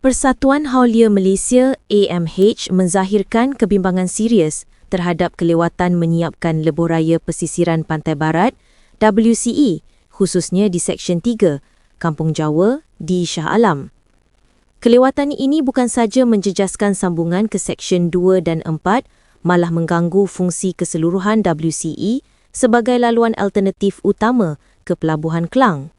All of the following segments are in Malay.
Persatuan Haulier Malaysia AMH menzahirkan kebimbangan serius terhadap kelewatan menyiapkan lebuh raya pesisiran Pantai Barat WCE khususnya di Seksyen 3 Kampung Jawa di Shah Alam. Kelewatan ini bukan saja menjejaskan sambungan ke Seksyen 2 dan 4 malah mengganggu fungsi keseluruhan WCE sebagai laluan alternatif utama ke Pelabuhan Kelang.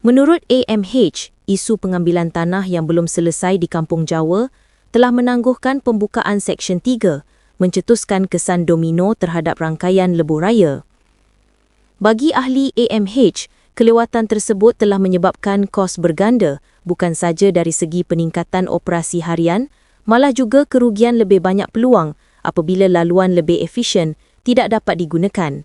Menurut AMH, isu pengambilan tanah yang belum selesai di Kampung Jawa telah menangguhkan pembukaan Seksyen 3, mencetuskan kesan domino terhadap rangkaian lebuh raya. Bagi ahli AMH, kelewatan tersebut telah menyebabkan kos berganda bukan saja dari segi peningkatan operasi harian, malah juga kerugian lebih banyak peluang apabila laluan lebih efisien tidak dapat digunakan.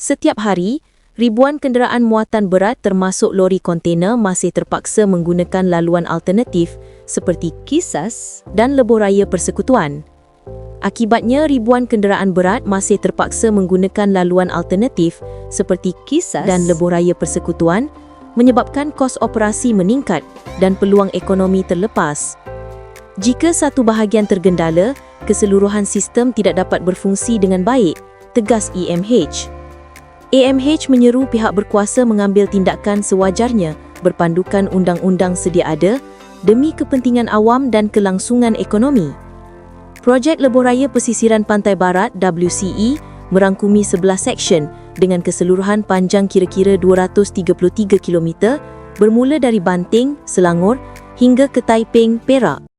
Setiap hari, ribuan kenderaan muatan berat termasuk lori kontena masih terpaksa menggunakan laluan alternatif seperti Kisas dan Lebuh Raya Persekutuan. Akibatnya, ribuan kenderaan berat masih terpaksa menggunakan laluan alternatif seperti Kisas dan Lebuh Raya Persekutuan menyebabkan kos operasi meningkat dan peluang ekonomi terlepas. Jika satu bahagian tergendala, keseluruhan sistem tidak dapat berfungsi dengan baik, tegas EMH. AMH menyeru pihak berkuasa mengambil tindakan sewajarnya berpandukan undang-undang sedia ada demi kepentingan awam dan kelangsungan ekonomi. Projek Lebuh Raya Pesisiran Pantai Barat WCE merangkumi 11 seksyen dengan keseluruhan panjang kira-kira 233 km bermula dari Banting, Selangor hingga ke Taiping, Perak.